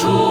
主。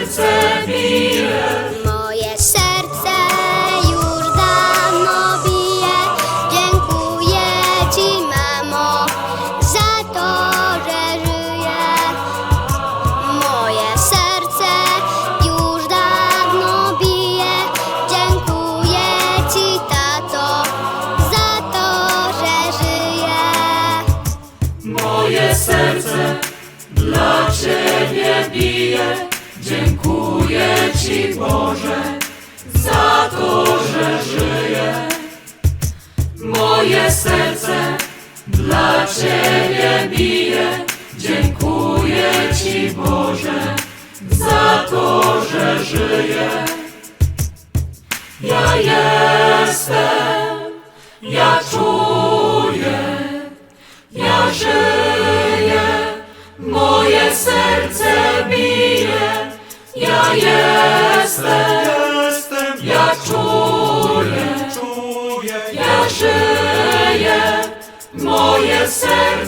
and say. Dziękuję Ci Boże za to, że żyję. Moje serce dla Ciebie bije. Dziękuję Ci Boże za to, że żyję. Ja jestem. jestem, jestem, ja czuję, czuję, ja żyję, moje serce.